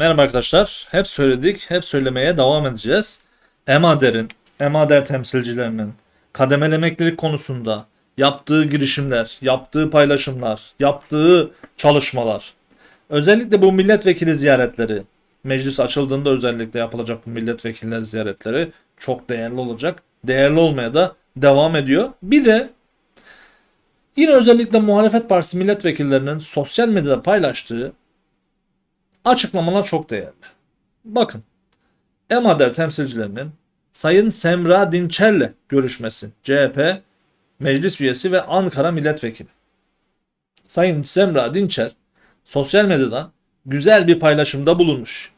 Merhaba arkadaşlar. Hep söyledik, hep söylemeye devam edeceğiz. EMADER'in, EMADER temsilcilerinin kademeli emeklilik konusunda yaptığı girişimler, yaptığı paylaşımlar, yaptığı çalışmalar, özellikle bu milletvekili ziyaretleri, meclis açıldığında özellikle yapılacak bu milletvekilleri ziyaretleri çok değerli olacak. Değerli olmaya da devam ediyor. Bir de yine özellikle muhalefet partisi milletvekillerinin sosyal medyada paylaştığı açıklamalar çok değerli. Bakın. EMADER temsilcilerinin Sayın Semra Dinçer'le görüşmesi. CHP meclis üyesi ve Ankara milletvekili. Sayın Semra Dinçer sosyal medyada güzel bir paylaşımda bulunmuş.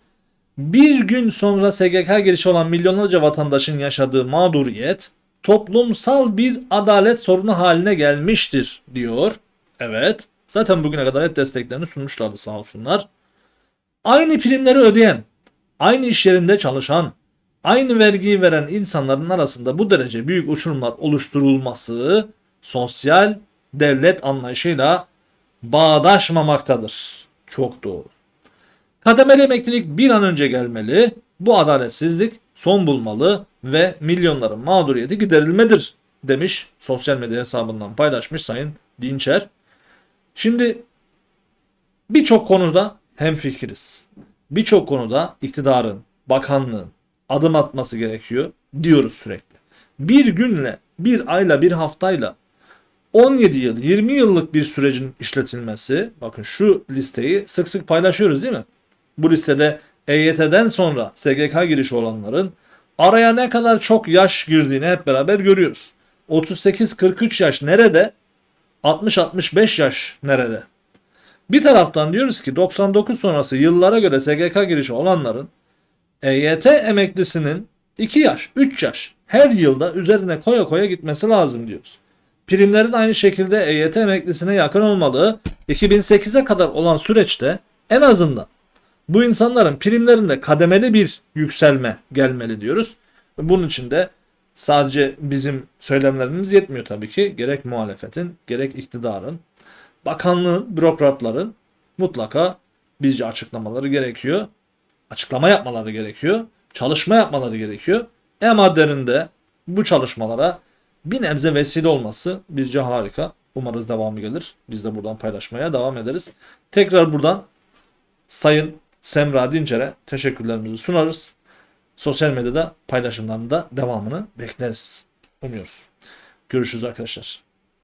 Bir gün sonra SGK girişi olan milyonlarca vatandaşın yaşadığı mağduriyet toplumsal bir adalet sorunu haline gelmiştir diyor. Evet. Zaten bugüne kadar hep desteklerini sunmuşlardı sağ olsunlar aynı primleri ödeyen, aynı iş yerinde çalışan, aynı vergiyi veren insanların arasında bu derece büyük uçurumlar oluşturulması sosyal devlet anlayışıyla bağdaşmamaktadır. Çok doğru. Kademeli emeklilik bir an önce gelmeli, bu adaletsizlik son bulmalı ve milyonların mağduriyeti giderilmedir demiş sosyal medya hesabından paylaşmış Sayın Dinçer. Şimdi birçok konuda hemfikiriz. Birçok konuda iktidarın, bakanlığın adım atması gerekiyor diyoruz sürekli. Bir günle, bir ayla, bir haftayla 17 yıl, 20 yıllık bir sürecin işletilmesi, bakın şu listeyi sık sık paylaşıyoruz değil mi? Bu listede EYT'den sonra SGK girişi olanların araya ne kadar çok yaş girdiğini hep beraber görüyoruz. 38-43 yaş nerede? 60-65 yaş nerede? Bir taraftan diyoruz ki 99 sonrası yıllara göre SGK girişi olanların EYT emeklisinin 2 yaş, 3 yaş her yılda üzerine koya koya gitmesi lazım diyoruz. Primlerin aynı şekilde EYT emeklisine yakın olmadığı 2008'e kadar olan süreçte en azından bu insanların primlerinde kademeli bir yükselme gelmeli diyoruz. Bunun için de sadece bizim söylemlerimiz yetmiyor tabii ki. Gerek muhalefetin, gerek iktidarın, bakanlığın, bürokratların mutlaka bizce açıklamaları gerekiyor. Açıklama yapmaları gerekiyor. Çalışma yapmaları gerekiyor. E-maddenin de bu çalışmalara bir nebze vesile olması bizce harika. Umarız devamı gelir. Biz de buradan paylaşmaya devam ederiz. Tekrar buradan Sayın Semra Dinçer'e teşekkürlerimizi sunarız. Sosyal medyada paylaşımlarında devamını bekleriz. Umuyoruz. Görüşürüz arkadaşlar.